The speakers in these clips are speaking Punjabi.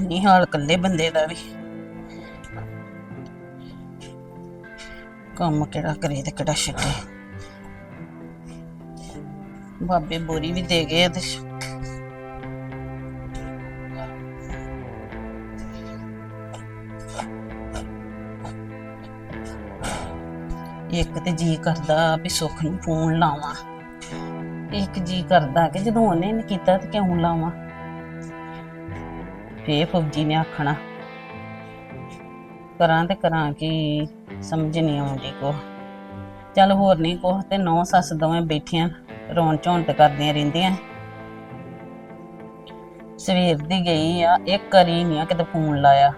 ਕੁਛ ਨਹੀਂ, ਹਾਲ ਕੱਲੇ ਬੰਦੇ ਦਾ ਵੀ। ਕੰਮ ਕਿਹੜਾ ਕਰੇ ਤੇ ਕਿਹੜਾ ਛੱਡੇ। ਬਾਬੇ ਬੋਰੀ ਵੀ ਦੇ ਗਏ ਤੇ ਇੱਕ ਤੇ ਜੀ ਕਰਦਾ ਵੀ ਸੁੱਖ ਨੂੰ ਫੋਨ ਲਾਵਾਂ। ਇੱਕ ਜੀ ਕਰਦਾ ਕਿ ਜਦੋਂ ਉਹਨੇ ਨਹੀਂ ਕੀਤਾ ਤੇ ਕਿਉਂ ਲਾਵਾਂ। ਫੇ ਫੌਜੀ ਨੇ ਆਖਣਾ। ਕਰਾਂ ਤੇ ਕਰਾਂ ਕੀ, ਸਮਝ ਨਹੀਂ ਆਉਂਦੀ ਕੋ ਚੱਲ ਹੋਰ ਨਹੀਂ ਕੋ ਤੇ ਨੌ ਸੱਸ ਦੋਵੇਂ ਬੈਠੀਆਂ, ਰੋਣ ਝੋਂਟ ਕਰਦੀਆਂ ਰਹਿੰਦੀਆਂ। ਸਵੇਰ ਦੀ ਗਈ ਆ, ਇੱਕ ਕਰੀ ਨਹੀਂ ਆ ਕਿਤੇ ਫੋਨ ਲਾਇਆ।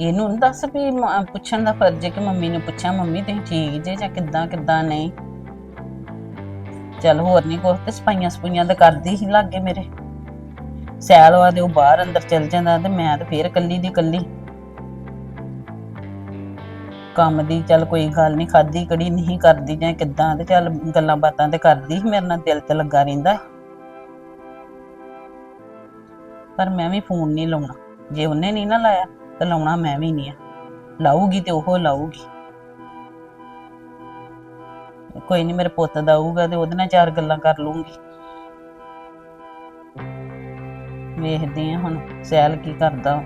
ਇਹਨੂੰ ਨੀ ਦੱਸ ਵੀ ਪੁੱਛਣ ਦਾ ਫਰਜ਼ ਹੈ ਕਿ ਮੰਮੀ ਨੂੰ ਪੁੱਛਿਆ ਮੰਮੀ ਤੁਸੀਂ ਠੀਕ ਜੇ ਜਾਂ ਕਿੱਦਾਂ ਕਿੱਦਾਂ ਨਹੀਂ? ਚੱਲ ਹੋਰ ਨਹੀਂ ਕੁਛ ਤੇ ਸਪਾਈਆਂ ਸਪੂਈਆਂ ਤਾਂ ਕਰਦੀ ਹੀ ਲੱਗੇ ਮੇਰੇ। ਸੈਲ ਵਾ ਤੇ ਉਹ ਬਾਹਰ ਅੰਦਰ ਚਲ ਜਾਂਦਾ ਤੇ ਮੈਂ ਤੇ ਫੇਰ ਕੱਲੀ ਦੀ ਕੱਲੀ ਕੰਮ ਦੀ ਚੱਲ ਕੋਈ ਗੱਲ ਨਹੀਂ ਖਾਦੀ ਕੜੀ ਨਹੀਂ ਕਰਦੀ ਜਾਂ ਕਿੱਦਾਂ ਤੇ ਚੱਲ ਗੱਲਾਂ ਬਾਤਾਂ ਤੇ ਕਰਦੀ ਸੀ, ਮੇਰੇ ਨਾਲ ਦਿਲ ਤੇ ਲੱਗਾ ਰਹਿੰਦਾ। ਪਰ ਮੈਂ ਵੀ ਫੋਨ ਨਹੀਂ ਲਾਉਣਾ। ਜੇ ਉਹਨੇ ਨਹੀਂ ਨਾ ਲਾਇਆ ਤਾਂ ਲਾਉਣਾ ਮੈਂ ਵੀ ਨਹੀਂ ਆ। ਲਾਊਗੀ ਤੇ ਉਹ ਲਾਊਗੀ। ਕੋਈ ਨਹੀਂ ਮੇਰੇ ਪੁੱਤ ਦਾ ਆਊਗਾ ਤੇ ਉਹਦੇ ਨਾਲ ਚਾਰ ਗੱਲਾਂ ਕਰ ਲੂੰਗੀ ਵੇਖਦੇ ਆ ਹੁਣ, ਸੈਲ ਕੀ ਕਰਦਾ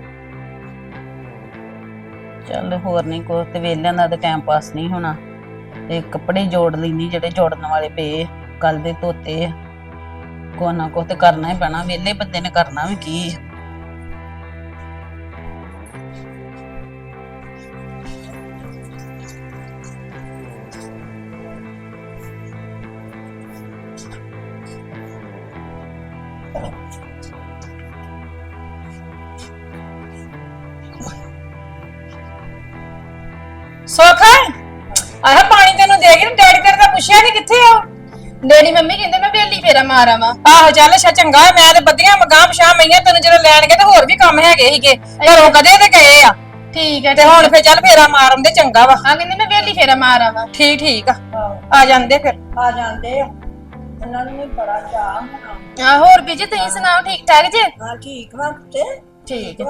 ਚੱਲ ਹੋਰ ਨਹੀਂ ਕੋ ਤੇ ਵੇਲਿਆਂ ਦਾ ਤਾਂ ਟਾਈਮ ਪਾਸ ਨਹੀਂ ਹੋਣਾ। ਤੇ ਕੱਪੜੇ ਜੋੜ ਲੈਣੀ ਜਿਹੜੇ ਜੋੜਨ ਵਾਲੇ ਪਏ ਕੱਲ ਦੇ ਧੋਤੇ ਆ। ਕੋ ਨਾ ਕੋ ਤੇ ਕਰਨਾ ਹੀ ਪੈਣਾ ਵੇਲੇ ਬੰਦੇ ਨੇ ਕਰਨਾ ਵੀ ਕੀ ਗਈ ਡੈਡੀ ਤੇਰੇ ਦਾ ਪੁੱਛਿਆ ਨਹੀਂ ਕਿੱਥੇ ਆ ਡੈਡੀ ਮੰਮੀ ਕਹਿੰਦੇ ਮੈਂ ਵੇਲੀ ਫੇਰਾ ਮਾਰਾਂ ਵਾ। ਆਹੋ ਚੱਲ ਅੱਛਾ ਚੰਗਾ ਮੈਂ ਤੇ ਬੱਦੀਆਂ ਮਗਾਂ ਪਛਾਂ ਮਈਆਂ ਤੈਨੂੰ ਜਦੋਂ ਲੈਣ ਗਏ ਤੇ ਹੋਰ ਵੀ ਕੰਮ ਹੈਗੇ ਸੀਗੇ। ਘਰੋਂ ਕਦੇ ਤੇ ਗਏ ਆ। ਠੀਕ ਹੈ ਤੇ ਹੁਣ ਫੇਰ ਚੱਲ ਫੇਰਾ ਮਾਰਨ ਦੇ ਚੰਗਾ ਵਾ। ਆ ਕਹਿੰਦੇ ਮੈਂ ਵੇਲੀ ਫੇਰਾ ਮਾਰਾਂ ਵਾ। ਠੀਕ ਠੀਕ ਆ। ਆ ਜਾਂਦੇ ਫਿਰ। ਆ ਜਾਂਦੇ ਆ। ਉਹਨਾਂ ਨੂੰ ਵੀ ਬੜਾ ਚਾਹ ਹੋਣਾ। ਆ ਹੋਰ ਬੀਜੀ ਤੁਸੀਂ ਸੁਣਾਓ ਠੀਕ ਠਾਕ ਜੇ? ਹਾਂ ਠੀਕ ਵਾ ਤੇ ਠੀਕ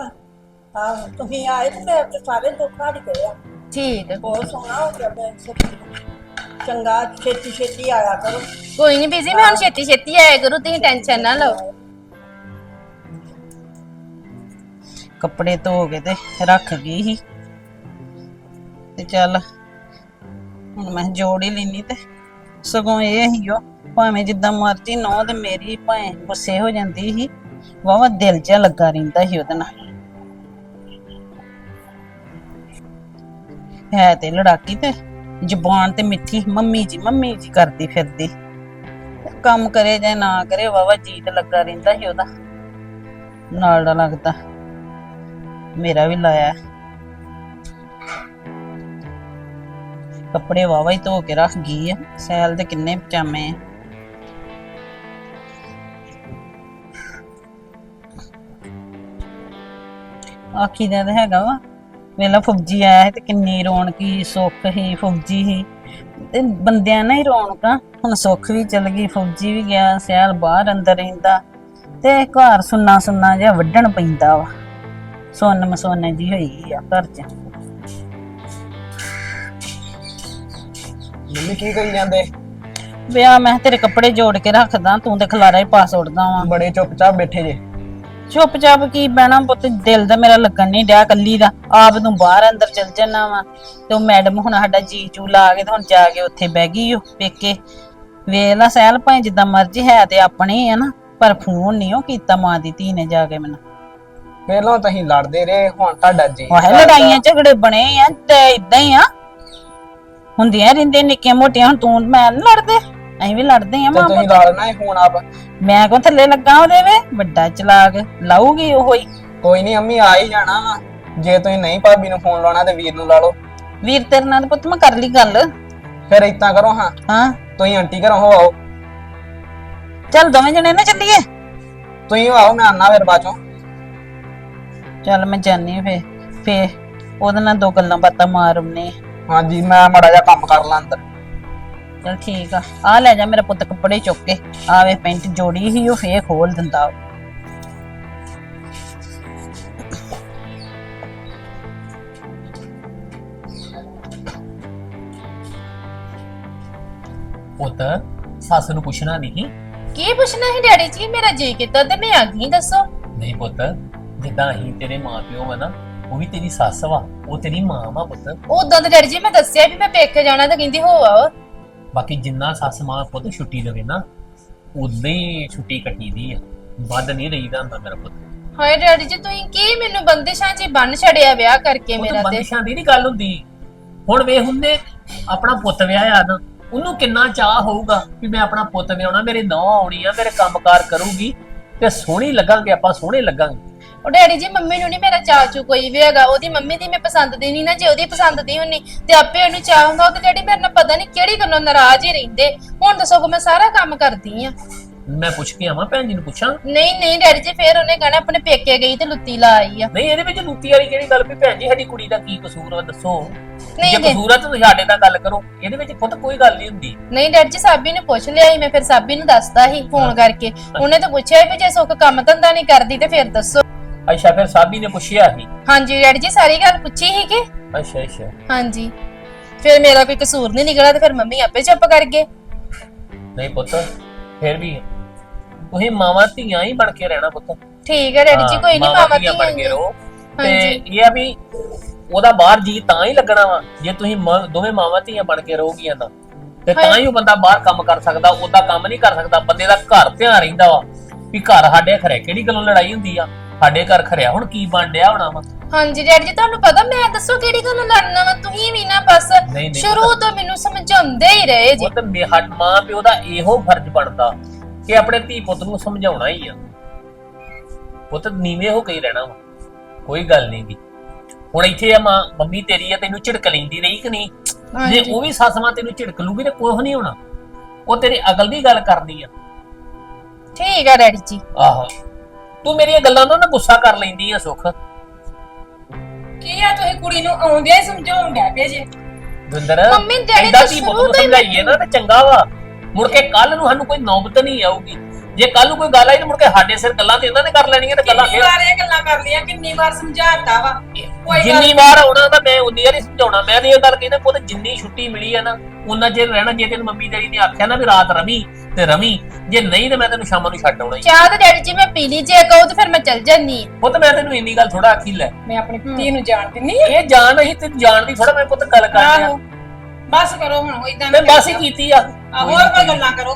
ਹਾਂ ਤੁਸੀਂ ਆਏ ਤੇ ਮੇਰੇ ਤੇ ਸਾਰੇ ਦੁੱਖ ਹਟ ਗਏ ਆ। ਠੀਕ। ਬਹੁਤ ਸੋਹਣਾ ਹੋ ਗਿਆ ਮੈਂ ਸੱਚੀ ਚੰਗਾ ਛੇਤੀ ਛੇਤੀ ਆਇਆ ਕਰੋ। ਕੋਈ ਨਹੀਂ ਬੀਜੀ ਮੈਂ ਹੁਣ ਛੇਤੀ ਛੇਤੀ ਆਇਆ ਕਰੂ ਤੁਸੀਂ ਟੈਨਸ਼ਨ ਨਾ ਲਓ। ਕੱਪੜੇ ਧੋ ਕੇ ਤੇ ਰੱਖ ਗਈ ਸੀ। ਤੇ ਚੱਲ ਹੁਣ ਮੈਂ ਜੋੜ ਹੀ ਲੈਣੀ ਤੇ ਸਗੋਂ ਇਹ ਹੀ ਉਹ ਭਾਵੇਂ ਜਿੱਦਾਂ ਮਰਜ਼ੀ ਨੌ ਤੇ ਮੇਰੀ ਭਾਵੇਂ ਗੁੱਸੇ ਹੋ ਜਾਂਦੀ ਸੀ ਵਾਵਾ ਦਿਲ 'ਚ ਲੱਗਾ ਰਹਿੰਦਾ ਸੀ ਉਹਦੇ ਨਾਲ। ਹੈ ਤੇ ਲੜਾਕੀ ਤੇ ਜ਼ੁਬਾਨ ਤੇ ਮਿੱਠੀ ਮੰਮੀ ਜੀ ਮੰਮੀ ਜੀ ਕਰਦੀ ਫਿਰਦੀ। ਕੰਮ ਕਰੇ ਜਾਂ ਨਾ ਕਰੇ ਵਾਵਾ ਜੀਤ ਲੱਗਾ ਰਹਿੰਦਾ ਸੀ ਉਹਦਾ। ਨਾਲ ਦਾ ਲੱਗਦਾ। ਮੇਰਾ ਵੀ ਲਾਇਆ। ਕੱਪੜੇ ਵਾਵਾ ਹੀ ਧੋ ਕੇ ਰੱਖ ਗਈ ਆ। ਸੈਲ ਦੇ ਕਿੰਨੇ ਪਜਾਮੇ ਆ। ਆਖੀ ਦਾ ਹੈਗਾ ਵਾ। ਵੇਲਾ ਫੌਜੀ ਆਇਆ ਸੀ ਤੇ ਕਿੰਨੀ ਰੌਣਕੀ ਸੁੱਖ ਹੀ ਫੌਜੀ ਹੀ ਤੇ ਬੰਦਿਆਂ ਨਾਲ ਹੀ ਰੌਣਕਾਂ ਹੁਣ ਸੁੱਖ ਵੀ ਚਲ ਗਈ ਫੌਜੀ ਵੀ ਗਿਆ ਸਿਆਲ ਬਾਹਰ ਅੰਦਰ ਰਹਿੰਦਾ। ਤੇ ਘਰ ਸੁੰਨਾ ਸੁੰਨਾ ਜਿਹਾ ਵੱਢਣ ਪੈਂਦਾ ਵਾ। ਸੁੰਨ ਮਸੋਨੇ ਜੀ ਹੋਈ ਆ ਘਰ 'ਚ। ਮੰਮੀ ਕੀ ਕਰੀ ਜਾਂਦੇ? ਵਿਆਹ ਮੈਂ ਤੇਰੇ ਕੱਪੜੇ ਜੋੜ ਕੇ ਰੱਖਦਾ ਤੂੰ ਤੇ ਖਲਾਰਾ ਹੀ ਪਾ ਸੁੱਟਦਾ ਵਾ। ਬੜੇ ਚੁੱਪਚਾਪ ਬੈਠੇ ਜੇ। ਚੁੱਪ ਚਾਪ ਕੀ ਬਹਿਣਾ ਪੁੱਤ? ਦਿਲ ਦਾ ਮੇਰਾ ਲੱਗਣ ਨਹੀਂ ਡਿਆ ਕੱਲੀ ਦਾ। ਆਪ ਤੂੰ ਬਾਹਰ ਅੰਦਰ ਚਲ ਜਾਣਾ ਵਾ। ਤੇ ਉਹ ਮੈਡਮ ਹੁਣ ਸਾਡਾ ਜੀ ਚੂ ਲਾ ਕੇ ਤੇ ਹੁਣ ਜਾ ਕੇ ਉੱਥੇ ਬਹਿ ਗਈ ਉਹ ਪੇਕੇ। ਵੇਖ ਲਾ ਸਹਿਲ ਭਾਵੇਂ ਜਿੱਦਾਂ ਮਰਜ਼ੀ ਹੈ ਤੇ ਆਪਣੇ ਹੀ ਆ ਨਾ ਪਰ ਫੋਨ ਨਹੀਂ ਉਹ ਕੀਤਾ ਮਾਂ ਦੀ ਧੀ ਨੇ ਜਾ ਕੇ ਮੈਨੂੰ। ਪਹਿਲਾਂ ਤਾਂ ਅਸੀਂ ਲੜਦੇ ਰਹੇ ਹੁਣ ਤੁਹਾਡਾ ਜੀ ਵਾਹ ਲੜਾਈਆਂ ਝਗੜੇ ਬਣੇ ਆ ਤੇ ਇਦਾਂ ਹੀ ਆ। ਹੁੰਦੀਆਂ ਰਹਿੰਦੀਆਂ ਨਿੱਕੀਆਂ ਮੋਟੀਆਂ ਹੁਣ ਤੂੰ ਮੈਂ ਨੀ ਲੜਦੇ ਅਸੀਂ ਵੀ ਲੜਦੇ ਆ ਮਾਂ ਤੁਸੀਂ ਪੁੱਤ। ਲੜਨਾ ਹੈ ਹੁਣ ਆਪ। ਮੈਂ ਕੋ ਥੱਲੇ ਲੱਗਾ ਉਹਦੇ ਵੇ ਵੱਡਾ ਚਲਾਕ ਲਾਊਗੀ ਉਹ ਹੀ। ਕੋਈ ਨਹੀਂ ਅੰਮੀ ਆ ਹੀ ਜਾਣਾ ਵਾ। ਜੇ ਤੁਸੀਂ ਨਹੀਂ ਭਾਬੀ ਨੂੰ ਫੋਨ ਲਾਉਣਾ ਤੇ ਵੀਰ ਨੂੰ ਲਾ ਲਓ। ਵੀਰ ਤੇਰੇ ਨਾਲ ਤਾਂ ਪੁੱਤ ਮੈਂ ਕਰ ਲਈ ਗੱਲ। ਫਿਰ ਇਤਾਂ ਕਰੋ ਹਾਂ। ਹਾਂ। ਤੁਸੀਂ ਆਂਟੀ ਘਰੋਂ ਹੋ ਆਓ। ਚੱਲ ਦੋਵੇਂ ਜਣੇ ਨਾ ਚੱਲੀਏ। ਤੁਸੀਂ ਹੋ ਆਓ ਮੈਂ ਆਨਾ ਫਿਰ ਬਾਚੋਂ ਚੱਲ ਮੈਂ ਜਾਣੀ ਫੇ ਫੇ ਉਹਦੇ ਨਾਲ ਦੋ ਗੱਲਾਂ ਬਾਤਾਂ ਮਾਰ ਆਉਨੇ ਹਾਂਜੀ ਮੈਂ ਮਾੜਾ ਜਿਹਾ ਕੰਮ ਕਰ ਲਾਂ ਅੰਦਰ। ਚੱਲ ਠੀਕ ਆ। ਆ ਲੈ ਜਾ ਮੇਰਾ ਪੁੱਤ ਕੱਪੜੇ ਚੁੱਕ ਕੇ। ਆਵੇ ਪੈਂਟ ਜੋੜੀ ਹੀ ਉਹ ਫੇਰ ਖੋਲ ਦਿੰਦਾ। ਪੁੱਤ ਸੱਸ ਨੂੰ ਪੁੱਛਣਾ ਨਹੀਂ। ਕੀ ਪੁੱਛਣਾ ਹੈ ਡੈਡੀ ਜੀ? ਮੇਰਾ ਜੀ ਕੀਤਾ ਤੇ ਮੈਂ ਆ ਗਈ ਦੱਸੋ। ਨਹੀਂ ਪੁੱਤ ਜਿੱਦਾਂ ਅਸੀਂ ਤੇਰੇ ਮਾਂ ਪਿਓ ਵਾ ਨਾ ਉਹ ਵੀ ਤੇਰੀ ਸੱਸ ਵਾ ਉਹ ਤੇਰੀ ਮਾਂ ਵਾ ਪੁੱਤ। ਉਦੋਂ ਤੇ ਡੈਡੀ ਜੀ ਮੈਂ ਦੱਸਿਆ ਵੀ ਮੈਂ ਪੇਕੇ ਜਾਣਾ ਤਾਂ ਕਹਿੰਦੀ ਹੋ ਆਓ। ਬਾਕੀ ਜਿੰਨਾ ਸੱਸ ਮਾਂ ਪੁੱਤ ਛੁੱਟੀ ਲਵੇ ਨਾ ਉਦਾਂ ਹੀ ਛੁੱਟੀ ਕੱਟੀ ਦੀ ਆ। ਵੱਧ ਨਹੀਂ ਰਹੀਦਾ ਹੁੰਦਾ ਮੇਰਾ ਪੁੱਤ। ਹਾਏ ਡੈਡੀ ਜੀ ਤੁਸੀਂ ਕੀ ਮੈਨੂੰ ਬੰਦਿਸ਼ਾਂ 'ਚ ਬੰਨ ਛੜਿਆ ਵਿਆਹ ਕਰਕੇ ਉਹ ਮੇਰਾ ਤਾਂ? ਬੰਦਿਸ਼ਾਂ ਦੀ ਨਹੀਂ ਗੱਲ ਹੁੰਦੀ। ਹੁਣ ਵੇ ਹੁੰਦੇ ਆਪਣਾ ਪੁੱਤ ਵਿਆਹਿਆ ਨਾ ਉਹਨੂੰ ਕਿੰਨਾ ਚਾਹ ਹੋਊਗਾ ਵੀ ਮੈਂ ਆਪਣਾ ਪੁੱਤ ਵਿਆਹਣਾ ਮੇਰੇ ਨੌ ਆਉਣੀ ਆ ਮੇਰੇ ਕੰਮਕਾਰ ਕਰੂਗੀ ਤੇ ਸੋਹਣੀ ਲੱਗਾਂਗੇ ਆਪਾਂ ਸੋਹਣੇ ਲੱਗਾਂਗੇ। ਉਹ ਡੈਡੀ ਜੀ ਮੰਮੀ ਨੂੰ ਨਹੀਂ ਮੇਰਾ ਚਾਚੂ ਕੋਈ ਵੀ ਹੈਗਾ। ਉਹਦੀ ਮੰਮੀ ਦੀ ਮੈਂ ਪਸੰਦ ਦੀ ਨਹੀਂ ਨਾ ਜੇ ਉਹਦੀ ਪਸੰਦ ਦੀ ਹੁੰਨੀ ਤੇ ਆਪੇ ਉਹਨੂੰ ਚਾਹ ਹੁੰਦਾ। ਉਹ ਤੇ ਡੈਡੀ ਮੇਰੇ ਨਾਲ ਪਤਾ ਨਹੀਂ ਕਿਹੜੀ ਗੱਲੋਂ ਨਾਰਾਜ਼ ਹੀ ਰਹਿੰਦੇ। ਹੁਣ ਦੱਸੋ ਕਿ ਮੈਂ ਸਾਰਾ ਕੰਮ ਕਰਦੀ ਆ। ਮੈਂ ਪੁੱਛ ਕੇ ਆਵਾਂ ਭੈਣ ਜੀ ਨੂੰ ਪੁੱਛਾਂ? ਨਹੀਂ ਨਹੀਂ ਡੈਡੀ ਜੀ ਫੇਰ ਉਹਨੇ ਕਹਿਣਾ ਆਪਣੇ ਪੇਕੇ ਗਈ ਤੇ ਲੁੱਤੀ ਲਾ ਆਈ ਆ। ਨਹੀਂ ਇਹਦੇ ਵਿੱਚ ਲੁੱਤੀ ਵਾਲੀ ਕਿਹੜੀ ਗੱਲ? ਵੀ ਭੈਣ ਜੀ ਸਾਡੀ ਕੁੜੀ ਦਾ ਕੀ ਕਸੂਰ ਵਾ ਦੱਸੋ? ਨਹੀਂ ਜੇ ਨਹੀਂ ਕਸੂਰ ਆ ਤਾਂ ਤੁਸੀਂ ਸਾਡੇ ਨਾਲ ਗੱਲ ਕਰੋ। ਇਹਦੇ ਵਿੱਚ ਖੁਦ ਕੋਈ ਗੱਲ ਨਹੀਂ ਹੁੰਦੀ। ਨਹੀਂ ਡੈਡੀ ਜੀ ਸਾਬੀ ਨੇ ਪੁੱਛ ਲਿਆ ਸੀ ਮੈਂ ਫਿਰ ਸਾਬੀ ਨੂੰ ਦੱਸਦਾ ਸੀ ਫੋਨ ਕਰਕੇ। ਉਹਨੇ ਤਾਂ ਪੁੱਛਿਆ ਵੀ ਜੇ ਸੁੱਖ ਕੰਮ ਧੰਦਾ ਨਹੀਂ ਕਰਦੀ ਤੇ ਫਿਰ ਦੱਸੋ। ਅੱਛਾ ਫਿਰ ਸਾਬੀ ਨੇ ਪੁੱਛਿਆ ਸੀ ਹਾਂਜੀ ਡੈਡੀ ਜੀ ਸਾਰੀ ਗੱਲ ਪੁੱਛੀ ਸੀ ਕਿ? ਅੱਛਾ ਅੱਛਾ। ਹਾਂਜੀ। ਫਿਰ ਮੇਰਾ ਕੋਈ ਕਸੂਰ ਨਹੀਂ ਨਿਕਲਿਆ ਤੇ ਫਿਰ ਮੰਮੀ ਆਪੇ ਚੁੱਪ ਕਰ ਗਏ। ਨਹੀਂ ਪੁੱਤ ਫਿਰ ਵੀ ਤੁਸੀਂ ਮਾਵਾਂ ਧੀਆਂ ਹੀ ਬਣ ਕੇ ਰਹਿਣਾ ਪੁੱਤ। ਠੀਕ ਹੈ ਡੈਡੀ ਜੀ ਕੋਈ ਨਹੀਂ ਮਾਵਾਂ ਮਾਮਾ ਧੀਆਂ ਬਣ ਕੇ ਰਹੋ। ਤੇ ਹਾਂਜੀ। ਇਹ ਆ ਵੀ ਉਹਦਾ ਬਾਹਰ ਜੀ ਤਾਂ ਹੀ ਲੱਗਣਾ ਵਾ ਜੇ ਤੁਸੀਂ ਮ- ਦੋਵੇਂ ਮਾਵਾਂ ਧੀਆਂ ਬਣ ਕੇ ਰਹੋਗੀਆਂ ਤਾਂ। ਤੇ ਤਾਂ ਹੀ ਉਹ ਬੰਦਾ ਬਾਹਰ ਕੰਮ ਕਰ ਸਕਦਾ ਉਹਦਾ ਕੰਮ ਨਹੀਂ ਕਰ ਸਕਦਾ ਬੰਦੇ ਦਾ ਘਰ ਧਿਆਨ ਰਹਿੰਦਾ ਵਾ। ਵੀ ਘਰ ਸਾਡੇ ਖਰੇ ਕਿਹੜੀ ਗੱਲੋਂ ਲੜਾਈ ਹੁੰਦੀ ਆ? ਸਾਡੇ ਘਰ ਖਰਿਆ ਹੁਣ ਕੀ ਬਣ ਡਿਆ ਹੋਣਾ ਵਾ? ਹਾਂਜੀ ਡੈਡੀ ਜੀ ਤੁਹਾਨੂੰ ਪਤਾ ਮੈਂ ਦੱਸੋ ਕਿਹੜੀ ਗੱਲ ਲੜਨਾ ਵਾ? ਤੁਸੀਂ ਵੀ ਨਾ ਬਸ ਨਹੀਂ, ਨਹੀਂ ਸ਼ੁਰੂ ਤੋਂ ਮੈਨੂੰ ਸਮਝਾਉਂਦੇ ਹੀ ਰਹੇ ਜੀ। ਉਹ ਤਾਂ ਮੇ- ਹੱਡ ਮਾਂ ਪਿਓ ਦਾ ਇਹੋ ਫਰਜ਼ ਬਣਦਾ ਕਿ ਆਪਣੇ ਧੀ ਪੁੱਤ ਨੂੰ ਸਮਝਾਉਣਾ ਹੀ ਆ। ਪੁੱਤ ਨੀਵੇਂ ਹੋ ਕੇ ਹੀ ਰਹਿਣਾ ਵਾ। ਕੋਈ ਗੱਲ ਨਹੀਂ ਗੀ ਹੁਣ ਇੱਥੇ ਆ ਮਾਂ ਮੰਮੀ ਤੇਰੀ ਆ ਤੈਨੂੰ ਝਿੜਕ ਲੈਂਦੀ ਰਹੀ ਕਿ ਨਹੀਂ? ਜੇ ਉਹ ਵੀ ਸੱਸ ਮਾਂ ਤੈਨੂੰ ਝਿੜਕ ਲੂਗੀ ਤੇ ਕੁਝ ਨਹੀਂ ਹੋਣਾ। ਉਹ ਤੇਰੀ ਅਕਲ ਦੀ ਗੱਲ ਕਰਦੀ ਆ। ਠੀਕ ਹੈ ਡੈਡੀ ਜੀ। ਆਹੋ। ਤੂੰ ਮੇਰੀਆਂ ਗੱਲਾਂ ਤੋਂ ਨਾ ਗੁੱਸਾ ਕਰ ਲੈਂਦੀ ਆ ਸੁੱਖ। ਕੀ ਆ ਤੁਸੀਂ ਕੁੜੀ ਨੂੰ ਆਉਂਦਿਆਂ ਹੀ ਸਮਝਾਉਣ ਡੈ ਪਏ ਜੇ? ਦਵਿੰਦਰ ਮੰਮੀ, ਡੈਡੀ ਏਦਾਂ ਤਾਂ ਧੀ ਪੁੱਤ ਸ਼ੁਰੂ ਨੂੰ ਤੋਂ ਹੀ ਸਮਝਾਈਏ ਨਾ ਤੇ ਚੰਗਾ ਵਾ। ਮੁੜ ਕੇ ਕੱਲ ਨੂੰ ਸਾਨੂੰ ਕੋਈ ਨੌਬਤ ਨਹੀਂ ਆਊਗੀ। ਜੇ ਕੱਲ ਨੂੰ ਕੋਈ ਗੱਲ ਆਈ ਤੇ ਮੁੜ ਕੇ ਸਾਡੇ ਸਿਰ ਗੱਲਾਂ ਤੇ ਇਹਨਾਂ ਨੇ ਕਰ ਲੈਣੀਆਂ ਤੇ ਗੱਲਾਂ ਕਿੰਨੀ ਫੇਰ ਵਾਰ ਇਹ ਗੱਲਾਂ ਕਰ ਲਈਆਂ ਕਿੰਨੀ ਵਾਰ ਸਮਝਾਤਾ ਵਾ? ਕੋਈ ਗੱਲ ਜਿੰਨੀ ਵਾਰ ਆਉਣਾ ਤਾਂ ਮੈਂ ਉਨੀ ਵਾਰ ਹੀ ਸਮਝਾਉਣਾ। ਮੈਂ ਤੇ ਇਹ ਗੱਲ ਕਹਿੰਦਾ ਪੁੱਤ ਜਿੰਨੀ ਛੁੱਟੀ ਮਿਲੀ ਆ ਨਾ ਉਹਨਾਂ ਚਿਰ ਰਹਿਣਾ ਜੇ ਤੈਨੂੰ ਮੰਮੀ ਡੈਡੀ ਨੇ ਆਖਿਆ ਨਾ ਵੀ ਰਾਤ ਰਵੀ ਤੇ ਰਵੀ ਜੇ ਨਹੀਂ ਤੇ ਮੈਂ ਤੈਨੂੰ ਸ਼ਾਮਾਂ ਨੂੰ ਛੱਡ ਆਉਣਾ ਹੀ। ਚਾਹ ਤੇ ਡੈਡੀ ਜੀ ਮੈਂ ਪੀ ਲਈ ਜੇ ਕਹੋ ਤੇ ਫਿਰ ਮੈਂ ਚੱਲ ਜਾਨੀ ਆਂ। ਪੁੱਤ ਮੈਂ ਤੈਨੂੰ ਇੰਨੀ ਗੱਲ ਥੋੜਾ ਆਖੀ ਲੈ। ਮੈਂ ਆਪਣੀ ਧੀ ਨੂੰ ਜਾਣ ਦਿੰਨੀ ਆ ਇਹ ਜਾਣ ਨਹੀਂ ਤੇ ਜਾਣ ਦੀ ਥੋੜਾ ਮੈਂ ਪੁੱਤ ਗੱਲ ਕਰ ਰਿਹਾ ਆਹੋ ਬਸ ਕਰੋ ਹੁਣ ਇਦਾਂ ਮੈਂ ਬਸ ਹੀ ਕੀਤੀ ਆ। ਹੋਰ ਕੋਈ ਗੱਲਾਂ ਕਰੋ।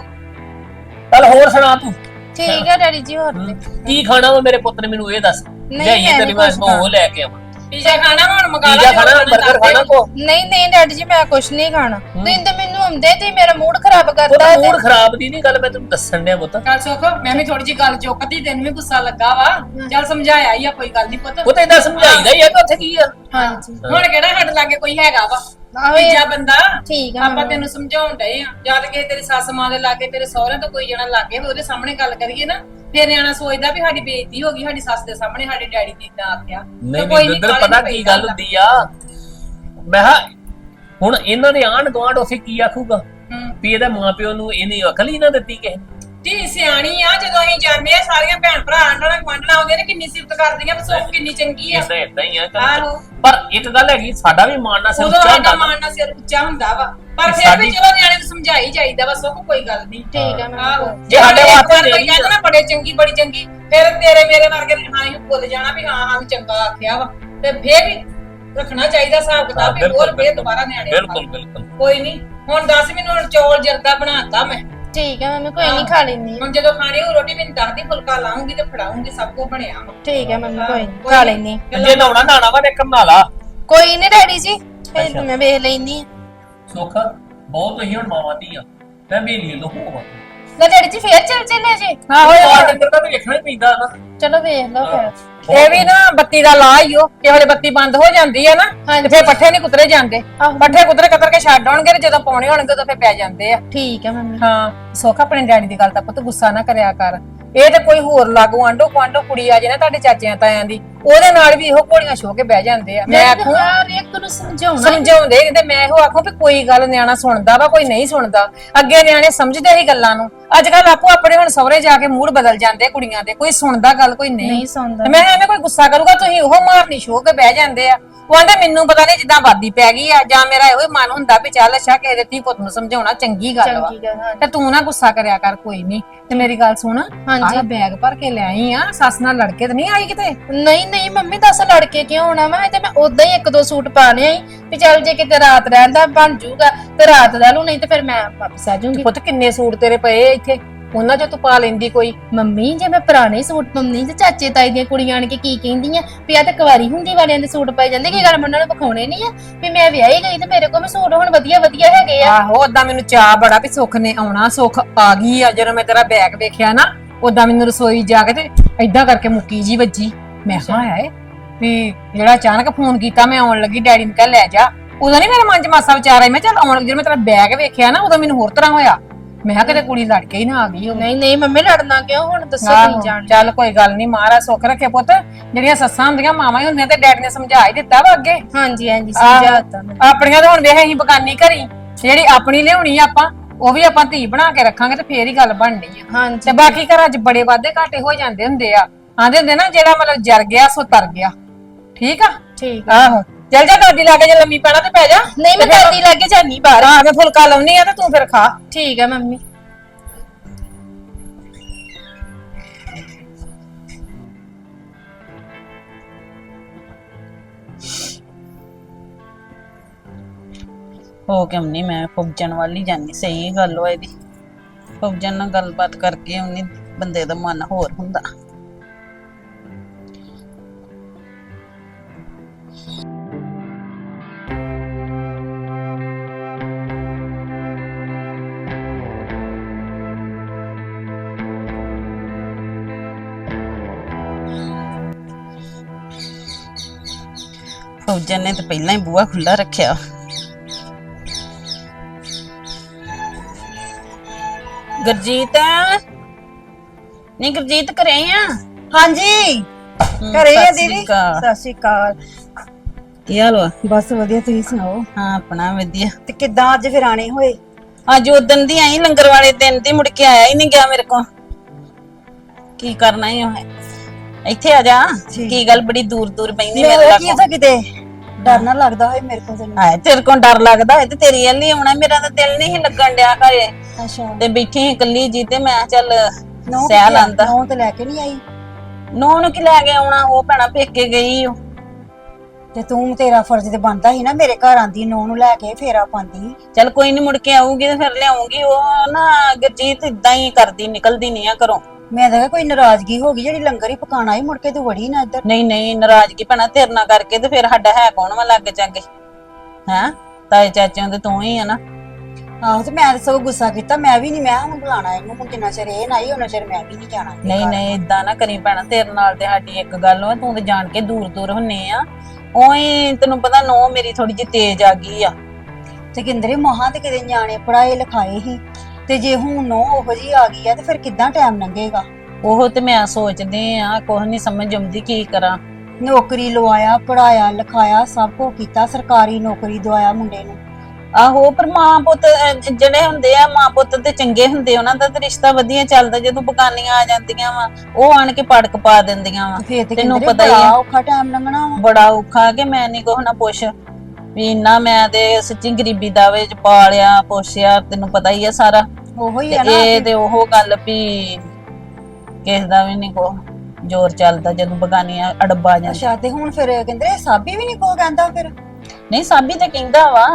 ਚੱਲ ਹੋਰ ਸੁਣਾ ਤੂੰ। ਠੀਕ ਹੈ ਡੈਡੀ ਜੀ ਹੋਰ ਤੇ। ਕੀ ਖਾਣਾ ਵਾ ਮੇਰੇ ਪੁੱਤ ਨੇ ਮੈਨੂੰ ਇਹ ਦੱਸ। ਨਹੀਂ, ਲਿਆਈਏ ਮੈਂ ਤੇਰੀ ਨਹੀਂ ਮੈਂ ਕੁਛ ਉਹ ਲੈ ਕੇ ਆਵਾਂ। ਪੀਜ਼ਾ ਖਾਣਾ ਹੁਣ ਮੰਗਾ ਲਾ ਪੀਜ਼ਾ ਖਾਣਾ 버ਗਰ ਖਾਣਾ। ਕੋ? ਨਹੀਂ ਨਹੀਂ ਡੈਡੀ ਜੀ ਮੈਂ ਕੁਛ ਨਹੀਂ ਖਾਣਾ। ਤੁਸੀਂ ਤਾਂ ਮੈਨੂੰ ਆਉਂਦੇ ਤੇ ਮੇਰਾ ਮੂਡ ਖਰਾਬ ਉਹ ਕਰਤਾ ਤਾਂ ਤੇ ਮੂਡ ਖਰਾਬ ਦੀ ਨਹੀਂ ਗੱਲ ਮੈਂ ਤੈਨੂੰ ਦੱਸਣ ਡਿਆ ਪੁੱਤ। ਚੱਲ ਸੁੱਖ ਮੈਂ ਵੀ ਥੋੜੀ ਜੀ ਗੱਲ ਚੁੱਕਦੀ ਤੈਨੂੰ ਵੀ ਗੁੱਸਾ ਲੱਗਾ ਵਾ। ਚੱਲ ਸਮਝਾਇਆ ਹੀ ਆ ਕੋਈ ਗੱਲ ਨਹੀਂ ਪੁੱਤ। ਉਹ ਤਾਂ ਇਦਾਂ ਸਮਝਾਈਦਾ ਹੀ ਆ ਕਿ ਉੱਥੇ ਕੀ ਆ? ਹਾਂਜੀ ਹੁਣ ਕਿਹੜਾ ਸਾਡੇ ਲਾਗੇ ਕੋਈ ਹੈਗਾ ਵਾ? ਤੀਜਾ ਬੰਦਾ। ਠੀਕ ਆ ਆਪਾਂ। ਤੈਨੂੰ ਸਮਝਾਉਣ ਡਏ ਆ। ਜਦ ਕਿ ਤੇਰੀ ਸੱਸ ਮਾਂ ਦੇ ਲਾਗੇ ਤੇਰੇ ਸਹੁਰੇ ਤੋਂ ਕੋਈ ਜਣਾ ਲਾਗੇ ਹੋਵੇ ਉਹਦੇ ਸਾਹਮਣੇ ਗੱਲ ਕਰੀਏ ਨਾ ਫਿਰ ਨਿਆਣਾ ਸੋਚਦਾ ਵੀ ਸਾਡੀ ਬੇਇੱਜ਼ਤੀ ਹੋ ਗਈ ਸਾਡੀ ਸੱਸ ਦੇ ਸਾਹਮਣੇ ਸਾਡੇ ਡੈਡੀ ਨੇ ਇਦਾਂ ਆਖਿਆ। ਨਹੀਂ ਕੋਈ ਨਹੀਂ ਕਾਹਲੀ ਪਤਾ ਕੀ ਗੱਲ ਹੁੰਦੀ ਆ? ਮੈਂ ਕਿਹਾ ਹੁਣ ਇਹਨਾਂ ਦੇ ਆਂਢ ਗੁਆਂਢ ਉਸੇ ਕੀ ਆਖੂਗਾ? ਹੂੰ। ਵੀ ਇਹਦਾ ਮਾਪਿਓ ਨੂੰ ਇਹਨੇ ਅਕਲ ਹੀ ਨਾ ਦਿੱਤੀ ਕਿਸੇ। ਧੀ ਸਿਆਣੀ ਆ ਜਦੋਂ ਅਸੀਂ ਜਾਂਦੇ ਆ ਸਾਰੀਆਂ ਭੈਣ ਭਰਾ ਆਂਡਣਾ ਗੁਆਂਢਣਾ ਆਉਂਦੀਆਂ ਨੇ ਕਿੰਨੀ ਸਿਫਤ ਕਰਦੀਆਂ ਸੁੱਖ ਕਿੰਨੀ ਚੰਗੀ ਆ। ਏਦਾਂ ਏਦਾਂ ਹੀ ਆ ਪਰ ਇੱਕ ਗੱਲ ਹੈਗੀ ਸਾਡਾ ਵੀ ਮਾਣਨਾ ਸਿਰ ਉਦੋਂ ਉੱਚਾ ਸਾਡਾ ਹੁੰਦਾ ਨਾ। ਮਾਣ ਨਾਲ ਸਿਰ ਉੱਚਾ ਹੁੰਦਾ ਵਾ। ਪਰ ਫਿਰ ਸਾਡੀ- ਵੀ ਚਲੋ ਨਿਆਣੇ ਨੂੰ ਸਮਝਾਈ ਜਾਈਦਾ ਵਾ ਸੁੱਖ ਕੋਈ ਗੱਲ ਨਹੀਂ। ਠੀਕ ਆ ਮੈਂ ਆਹੋ। ਜੇ ਸਾਡੇ ਇੱਕ ਵਾਸਤੇ ਵਾਰ ਕੋਈ ਦੇਣੀ ਆ। ਕਹਿੰਦਾ ਨਾ ਬੜੇ ਚੰਗੀ ਬੜੀ ਚੰਗੀ ਫਿਰ ਤੇਰੇ ਮੇਰੇ ਵਰਗੇ ਨੇ ਹਾਂ ਹੀ ਭੁੱਲ ਜਾਣਾ ਵੀ ਹਾਂ ਹਾਂ ਚੰਗਾ ਆਖਿਆ ਵਾ। ਤੇ ਫੇਰ ਵੀ ਰੱਖਣਾ ਚਾਹੀਦਾ ਹਿਸਾਬ ਕਿਤਾਬ ਵੀ ਬਿਲਕੁਲ, ਹੋਰ ਫੇਰ ਬਿਲਕੁਲ। ਦੁਬਾਰਾ ਨਿਆਣੇ ਬਿਲਕੁਲ ਬਿਲਕੁਲ। ਕੋਈ ਨਹੀਂ ਹੁਣ ਦੱਸ ਮੈਨੂੰ ਹੁਣ ਚੌਲ ਜਰਦਾ ਬਣਾਤਾ ਮੈਂ। ਠੀਕ ਹੈ ਮੰਮੀ ਕੋਈ ਨਹੀਂ ਖਾ ਲੈਣੀ ਹੁਣ ਜਦੋਂ ਖਾਣੀ ਉਹ ਰੋਟੀ ਮੈਨੂੰ ਦੱਸਦੀ ਫੁਲਕਾ ਲਾਉਂਗੀ ਤੇ ਫੜਾਉਂਗੀ ਸਭ ਕੁਝ ਬਣਿਆ ਵਾ। ਠੀਕ ਹੈ ਮੰਮੀ ਕੋਈ ਨੀ, ਕੋਈ ਖਾ। ਲੈਣੀ ਜੇ ਨਹਾਉਣਾ ਨਹਾਣਾ ਵਾ ਤੇ ਕਰਨਾ ਲਾ। ਕੋਈ ਨਹੀਂ ਡੈਡੀ ਜੀ ਫਿਰ ਅੱਛਾ। ਮੈਂ ਵੇਖ ਲੈਣੀ ਸੁੱਖ ਬਹੁਤ ਹੀ ਹੁਣ ਮਾਵਾਂ ਦੀ ਆ ਮੈਂ ਮੇਰੀ ਲੋ ਹੋਵਾਂ ਨਾ ਡੈਡੀ ਜੀ ਫੇਰ ਚੱਲ ਚੱਲੇ ਜੀ। ਆਹੋ ਡੰਗਰ ਦਾ ਤਾਂ ਵੇਖਣਾ ਹੀ ਪੈਂਦਾ ਨਾ। ਚਲੋ ਵੇਖ ਲਓ ਫਿਰ। ਇਹ ਵੀ ਨਾ ਬੱਤੀ ਦਾ ਲਾ ਹੀ ਉਹ ਕਿ ਵੇਲੇ ਬੱਤੀ ਬੰਦ ਹੋ ਜਾਂਦੀ ਹੈ ਨਾ ਤੇ ਫੇਰ ਪੱਠੇ ਨਹੀਂ ਕੁਤਰੇ ਜਾਂਦੇ। ਆਹੋ। ਪੱਠੇ ਕੁਤਰੇ ਕਤਰ ਕੇ ਛੱਡ ਆਉਣਗੇ ਤੇ ਜਦੋਂ ਪਾਉਣੇ ਹੋਣਗੇ ਉਦੋਂ ਫੇਰ ਪੈ ਜਾਂਦੇ ਆ। ਠੀਕ ਹੈ ਮੰਮੀ। ਹਾਂ ਸੁੱਖ ਆਪਣੇ ਡੈਡੀ ਦੀ ਗੱਲ ਤਾਂ ਪੁੱਤ ਗੁੱਸਾ ਨਾ ਕਰਿਆ ਕਰ। ਇਹ ਤੇ ਕੋਈ ਹੋਰ ਲਾਗੂ ਆਂਡੋ ਕੁਆਂਡੋ ਕੁੜੀ ਆ ਜੇ ਨਾ ਤੁਹਾਡੇ ਚਾਚਿਆਂ ਤਾਇਆਂ ਦੀ। ਉਹਦੇ ਨਾਲ ਵੀ ਇਹੋ ਘੋੜੀਆਂ ਛੋ ਕੇ ਬਹਿ ਜਾਂਦੇ ਆ। ਮੈਂ ਆਖੂੰ ਹਰ ਇੱਕ ਨੂੰ ਸਮਝਾਉਣਾ ਸਮਝਾਉਂਦੇ ਨੀ ਤੇ ਮੈਂ ਇਹੋ ਆਖੂੰ ਵੀ ਕੋਈ ਗੱਲ ਨਿਆਣਾ ਸੁਣਦਾ ਵਾ ਕੋਈ ਨਹੀਂ ਸੁਣਦਾ। ਅੱਗੇ ਨਿਆਣੇ ਸਮਝਦੇ ਹੀ ਗੱਲਾਂ ਨੂੰ। ਅੱਜ ਕੱਲ ਆਪੋ ਆਪਣੇ ਹੁਣ ਸਹੁਰੇ ਜਾ ਕੇ ਮੂਡ ਬਦਲ ਜਾਂਦੇ ਕੁੜੀਆਂ ਦੇ। ਕੋਈ ਸੁਣਦਾ ਗੱਲ ਕੋਈ ਨਹੀਂ। ਨਹੀਂ ਸੁਣਦਾ। ਤੇ ਮੈਂ ਕਿਹਾ ਐਵੇਂ ਕੋਈ ਗੁੱਸਾ ਕਰੂਗਾ ਤੁਸੀਂ ਉਹ ਮਾਰਨੀ ਛੋ ਕੇ ਬਹਿ ਜਾਂਦੇ ਆ। ਉਹ ਆਂਦੇ ਮੈਨੂੰ ਪਤਾ ਨਹੀਂ ਜਿੱਦਾਂ ਵਾਦੀ ਪੈ ਗਈ ਆ ਜਾਂ ਮੇਰਾ ਇਹੋ ਹੀ ਮਨ ਹੁੰਦਾ ਵੀ ਚੱਲ ਅੱਛਾ ਕਿਸੇ ਦੇ ਧੀ ਪੁੱਤ ਨੂੰ ਸਮਝਾਉਣਾ ਚੰਗੀ ਗੱਲ ਵਾ। ਚੰਗੀ ਗੱਲ ਹਾਂ ਤੇ ਤੂੰ ਨਾ ਗੁੱਸਾ ਕਰਿਆ ਕਰ ਕੋਈ ਨਹੀਂ। ਤੇ ਮੇਰੀ ਗੱਲ ਸੁਣ ਹਾਂਜੀ। ਆਹ ਬੈਗ ਭਰ ਕੇ ਲੈ ਆਈ ਆ ਸੱਸ ਨਾਲ ਲੜ ਕੇ ਤੇ ਨਹੀਂ ਆਈ ਕਿਤੇ? ਨਹੀਂ ਨਹੀਂ ਮੰਮੀ ਦੱਸ ਲੜਕੇ ਕਿਉਂ ਆਉਣਾ ਵਾ? ਇਹ ਤੇ ਮੈਂ ਉਦਾਂ ਹੀ ਇੱਕ ਦੋ ਸੂਟ ਪਾ ਲਿਆ ਸੀ ਵੀ ਚੱਲ ਜੇ ਕਿਤੇ ਰਾਤ ਰਹਿੰਦਾ ਬਣ ਜਾਊਗਾ ਤੇ ਰਾਤ ਰਹਿ ਲੂ ਨਹੀਂ ਤੇ ਫਿਰ ਮੈਂ ਵਾਪਸ ਆ ਜਾਊਂਗੀ। ਪੁੱਤ ਕਿੰਨੇ ਸੂਟ ਤੇਰੇ ਪਏ ਆ ਇੱਥੇ? ਉਹਨਾਂ ਚੋਂ ਤੂੰ ਪਾ ਲੈਂਦੀ ਕੋਈ? ਮੰਮੀ ਜੇ ਮੈਂ ਪੁਰਾਣੇ ਸੂਟ ਪਾਉਂਦੀ ਤੇ ਚਾਚੇ ਤਾਈ ਦੀਆਂ ਕੁੜੀਆਂ ਆਣ ਕੇ ਕੀ ਕਹਿੰਦੀਆਂ ਵੀ ਆ ਤਾਂ ਕੁਵਾਰੀ ਹੁੰਦੀ ਵਾਲਿਆਂ ਦੇ ਸੂਟ ਪਾਈ ਜਾਂਦੇ ਕੀ ਗੱਲ ਮੈਂ ਉਹਨਾਂ ਨੂੰ ਵਿਖਾਉਣੇ ਨਹੀਂ ਆ? ਵੀ ਮੈਂ ਵਿਆਹੀ ਗਈ ਤੇ ਮੇਰੇ ਕੋਲ ਵੀ ਸੂਟ ਹੁਣ ਵਧੀਆ ਵਧੀਆ ਹੈਗੇ ਆ। ਆਹੋ ਓਦਾਂ ਮੈਨੂੰ ਚਾਹ ਬੜਾ ਵੀ ਸੁੱਖ ਨੇ ਆਉਣਾ ਸੁੱਖ ਆ ਗਈ ਆ। ਜਦੋਂ ਮੈਂ ਤੇਰਾ ਬੈਗ ਵੇਖਿਆ ਨਾ ਓਦਾਂ ਮੈਨੂੰ ਰਸੋਈ ਜਾ ਕੇ ਤੇ ਏਦਾਂ ਕਰਕੇ ਮੁੱਕੀ ਜੀ ਵੱਜੀ। ਮੈਂ ਕਿਹਾ ਆਏ। ਵੀ ਜਿਹੜਾ ਅਚਾਨਕ ਫੋਨ ਕੀਤਾ ਮੈਂ ਆਉਣ ਲੱਗੀ ਡੈਡੀ ਨੇ ਕਿਹਾ ਲੈ ਜਾ। ਉਦੋਂ ਨਹੀਂ ਮੇਰੇ ਮਨ 'ਚ ਮਾਸਾ ਵਿਚਾਰ ਆਇਆ ਮੈਂ ਚੱਲ ਆਉਣ ਜਦੋਂ ਮੈਂ ਤੇਰਾ ਬੈਗ ਵੇਖਿਆ ਨਾ ਉਦੋਂ ਮੈਨੂੰ ਹੋਰ ਤਰ੍ਹਾਂ ਹੋਇਆ। ਮੈਂ ਕਿਹਾ ਕਿਤੇ ਕੁੜੀ ਲੜ ਕੇ ਹੀ ਨਾ ਆ ਗਈ ਹੋਵੇ। ਨਹੀਂ ਨਹੀਂ ਮੰਮੀ ਲੜਨਾ ਕਿਉਂ? ਹੁਣ ਦੱਸੋ ਆਹੋ, ਤੁਸੀਂ ਜਾਣ ਚੱਲ ਕੋਈ ਗੱਲ ਨਹੀਂ ਮਹਾਰਾਜ ਸੁੱਖ ਰੱਖੇ ਪੁੱਤ। ਜਿਹੜੀਆਂ ਸੱਸਾਂ ਹੁੰਦੀਆਂ ਮਾਵਾਂ ਹੀ ਹੁੰਦੀਆਂ ਤੇ ਡੈਡੀ ਨੇ ਸਮਝਾ ਹੀ ਦਿੱਤਾ ਵਾ ਅੱਗੇ। ਹਾਂਜੀ ਹਾਂਜੀ। ਸਮਝਾਤਾ ਮੈਨੂੰ ਆਪਣੀਆਂ ਤਾਂ ਹੁਣ ਵੇਖ ਅਸੀਂ ਬਗਾਨੀ ਘਰੀ। ਜਿਹੜੀ ਆਪਣੀ ਲਿਆਉਣੀ ਆ ਆਪਾਂ ਉਹ ਵੀ ਆਪਾਂ ਧੀ ਬਣਾ ਕੇ ਰੱਖਾਂਗੇ ਤੇ ਫੇਰ ਹੀ ਗੱਲ ਬਣਨੀ ਆ। ਤੇ ਬਾਕੀ ਘਰਾਂ 'ਚ ਬੜੇ ਵਾਧੇ ਘਾਟੇ ਹੋ ਜਾਂਦੇ ਹੁੰਦੇ ਆ। ਆਂਦੇ ਹੁੰਦੇ ਨਾ ਜਿਹੜਾ ਮਤਲਬ ਜਰ ਗਿਆ ਸੋ ਤਰ ਗਿਆ। ਠੀਕ ਆ? ਠੀਕ ਆਹੋ। ਚੱਲ ਜਾ ਦਾਦੀ ਲਾ ਕੇ ਜੇ ਲੰਮੀ ਪੈਣਾ ਤੇ ਪੈ ਜਾ। ਨਹੀਂ ਮੈਂ ਦਾਦੀ ਲਾਗੇ ਜਾਨੀ ਬਾਹਰ। ਆ ਕੇ ਫੁਲਕਾ ਲਾਉਣੀ ਆ ਤੇ ਤੂੰ ਫਿਰ ਖਾ। ਠੀਕ ਆ ਮੰਮੀ। ਹੋ ਕੇ ਨਹੀਂ ਮੈਂ ਫੌਜਣ ਵਾਲੀ ਜਾਨੀ ਸਹੀ ਗੱਲ ਹੋਏ ਦੀ ਫੌਜਣ ਨਾਲ ਗੱਲਬਾਤ ਕਰਕੇ ਉਹਨੇ ਬੰਦੇ ਦਾ ਮਨ ਹੋਰ ਹੁੰਦਾ। ਫੌਜਣ ਨੇ ਤਾਂ ਪਹਿਲਾਂ ਹੀ ਬੂਹਾ ਖੁੱਲਾ ਰੱਖਿਆ। ਗੁਰਜੀਤ? ਨਹੀਂ ਗੁਰਜੀਤ ਘਰੇ ਆ? ਹਾਂਜੀ। ਘਰੇ ਆ ਦੀਦੀ। ਸਤਿ ਸ਼੍ਰੀ ਅਕਾਲ। ਕੀ ਹਾਲ ਵਾ? ਬਸ ਵਧੀਆ ਤੁਸੀਂ ਸੁਣਾਓ? ਹਾਂ ਆਪਣਾ ਵਧੀਆ। ਤੇ ਕਿੱਦਾਂ ਅੱਜ ਫਿਰ ਆਣੇ ਹੋਏ? ਅੱਜ ਉਦਣ ਦੀ ਆਈ ਲੰਗਰ ਵਾਲੇ ਦਿਨ ਦੀ ਮੁੜ ਕੇ ਆਇਆ ਹੀ ਨਹੀਂ ਗਿਆ ਮੇਰੇ ਕੋ ਕੀ ਕਰਨਾ ਹੀ ਉਹ ਇੱਥੇ ਆ ਜਾ। ਕੀ ਗੱਲ ਬੜੀ ਦੂਰ ਦੂਰ ਪੈਂਦੀ ਮੇਰੇ ਕੀ ਲਾਗੋਂ? ਤਾਂ ਕਿਤੇ। ਡਰ ਨਾ ਲੱਗਦਾ ਹੋਏ ਮੇਰੇ ਕੋਲ ਤੈਨੂੰ। ਹਾਏ ਤੇਰੇ ਕੋਲ ਡਰ ਲੱਗਦਾ ਹੋਏ ਤੇ ਤੇਰੀ ਅੱਲੀ ਆਉਣਾ ਮੇਰਾ ਤਾਂ ਦਿਲ ਨਹੀਂ ਸੀ ਲੱਗਣ ਡਿਆ ਘਰੇ। ਅੱਛਾ। ਤੇ ਬੈਠੀ ਸੀ ਇਕੱਲੀ ਜੀ ਤੇ ਮੈਂ ਚੱਲ ਨੌ ਸਹਿ ਲਾਂਦਾ। ਨੌ ਤੇ ਲੈ ਕੇ ਨਹੀਂ ਆਈ? ਨੌ ਨੂੰ ਕੀ ਲੈ ਕੇ ਆਉਣਾ ਉਹ ਭੈਣਾ ਪੇਕੇ ਗਈ ਓ। ਤੇ ਤੂੰ ਤੇਰਾ ਫਰਜ਼ ਤੇ ਬਣਦਾ ਸੀ ਨਾ ਮੇਰੇ ਘਰ ਆਂਦੀ ਨੌ ਨੂੰ ਲੈ ਕੇ ਫੇਰਾ ਪਾਉਂਦੀ ਚੱਲ ਕੋਈ ਨਹੀਂ ਮੁੜ ਕੇ ਆਊਗੀ ਤੇ ਫਿਰ ਲਿਆਉਂਗੀ ਉਹ ਨਾ ਗਰਜੀਤ ਇਦਾਂ ਹੀ ਕਰਦੀ ਨਿਕਲਦੀ ਨਹੀਂ ਆ ਘਰੋਂ। ਮੈਂ ਤਾਂ ਕਿਹਾ ਕੋਈ ਨਾਰਾਜ਼ਗੀ ਹੋ ਗਈ ਜਿਹੜੀ ਲੰਗਰ ਹੀ ਪਕਾਣਾ ਹੀ ਮੁੜ ਕੇ ਤੂੰ ਵੜੀ ਨਾ ਇੱਧਰ। ਨਹੀਂ ਨਹੀਂ ਨਾਰਾਜ਼ਗੀ ਭੈਣਾ ਤੇਰੇ ਨਾਲ ਕਰਕੇ ਤੇ ਫਿਰ ਸਾਡਾ ਹੈ ਕੌਣ ਵਾ ਲੱਗ ਜਾਂਗੇ ਹੈਂ? ਤਾਏ ਚਾਚਿਆਂ ਦੇ ਤੂੰ ਹੀ ਆ ਨਾ। ਆਹੋ ਤੇ ਮੈਂ ਤਾਂ ਸਗੋਂ ਗੁੱਸਾ ਕੀਤਾ ਮੈਂ ਵੀ ਨਹੀਂ ਮੈਂ ਹੁਣ ਬੁਲਾਣਾ ਇਹਨੂੰ ਹੁਣ ਜਿੰਨਾ ਚਿਰ ਇਹ ਨਾ ਆਈ ਉਹਨਾਂ ਚਿਰ ਮੈਂ ਵੀ ਨਹੀਂ ਜਾਣਾ ਇਹਦੇ ਨਹੀਂ ਘਰ। ਨਹੀਂ ਇਦਾਂ ਨਾ ਕਰੀ ਭੈਣਾ ਤੇਰੇ ਨਾਲ ਤੇ ਸਾਡੀ ਇੱਕ ਗੱਲ ਵਾ ਤੂੰ ਤੇ ਜਾਣ ਕੇ ਦੂਰ ਦੂਰ ਹੁੰਨੇ ਆ। ਉਹੀ ਤੈਨੂੰ ਪਤਾ ਨੋ ਮੇਰੀ ਥੋੜੀ ਜਿਹੀ ਤੇਜ਼ ਆ ਗਈ ਆ। ਤੇ ਕਿੰਦਰੇ ਮਹਾਂ ਤੇ ਕਿਤੇ ਨਿਆਣੇ ਪੜਾਏ ਲਿਖਾਏ ਹੀ ਤੇ ਜੇ ਹੁਣ ਨੋ ਉਹੋ ਜੀ ਆ ਗਈ ਆ ਤੇ ਫਿਰ ਕਿੱਦਾਂ ਟਾਈਮ ਲੰਘੇਗਾ? ਉਹ ਤੇ ਮੈਂ ਸੋਚਦੀ ਆ ਕੁਛ ਨਹੀਂ ਸਮਝ ਆਉਂਦੀ ਕੀ ਕਰਾਂ। ਨੌਕਰੀ ਲਵਾਇਆ ਪੜਾਇਆ ਲਿਖਾਇਆ ਸਭ ਕੁਝ ਕੀਤਾ ਸਰਕਾਰੀ ਨੌਕਰੀ ਦਵਾਇਆ ਮੁੰਡੇ ਨੂੰ। ਆਹੋ ਪਰ ਮਾਂ ਪੁੱਤ ਅਹ, ਜਿਹੜੇ ਹੁੰਦੇ ਆ ਮਾਂ ਪੁੱਤ ਤੇ ਚੰਗੇ ਹੁੰਦੇ ਉਹਨਾਂ ਦਾ ਤੇ ਰਿਸ਼ਤਾ ਵਧੀਆ ਚੱਲਦਾ ਜਦੋਂ ਬਗਾਨੀਆਂ ਆ ਜਾਂਦੀਆਂ ਵਾ ਉਹ ਆਣ ਕੇ ਪੜਕ ਪਾ ਦਿੰਦੀਆਂ ਵਾ। ਤੇ ਫੇਰ ਤੇ ਤੈਨੂੰ ਪਤਾ ਹੀ ਆ। ਔਖਾ ਟਾਈਮ ਲੰਘਣਾ ਵਾ। ਬੜਾ ਔਖਾ ਕਿ ਮੈਂ ਨਹੀਂ ਕੁਛ ਨਾ ਪੁੱਛ। ਵੀ ਇੰਨਾ ਮੈਂ ਤੇ ਸੱਚੀ ਗਰੀਬੀ ਦਾ ਵਿੱਚ ਪਾਲਿਆ ਪੋਸ਼ਿਆ ਤੈਨੂੰ ਪਤਾ ਹੀ ਆ ਸਾਰਾ। ਉਹੋ ਹੀ ਤੇ ਆ ਨਾ ਇਹ ਤੇ ਉਹ ਗੱਲ ਵੀ ਕਿਸ ਦਾ ਵੀ ਨਹੀਂ ਕੋ ਜ਼ੋਰ ਚੱਲਦਾ ਜਦੋਂ ਬਗਾਨੀਆਂ ਅੜਬਾ ਜਾਂਦੀਆਂ। ਅੱਛਾ ਤੇ ਹੁਣ ਫਿਰ ਕਹਿੰਦੇ ਸਾਬੀ ਵੀ ਨਹੀਂ ਕੋ ਕਹਿੰਦਾ ਫਿਰ? ਨਹੀਂ ਸਾਬੀ ਤੇ ਕਹਿੰਦਾ ਵਾ।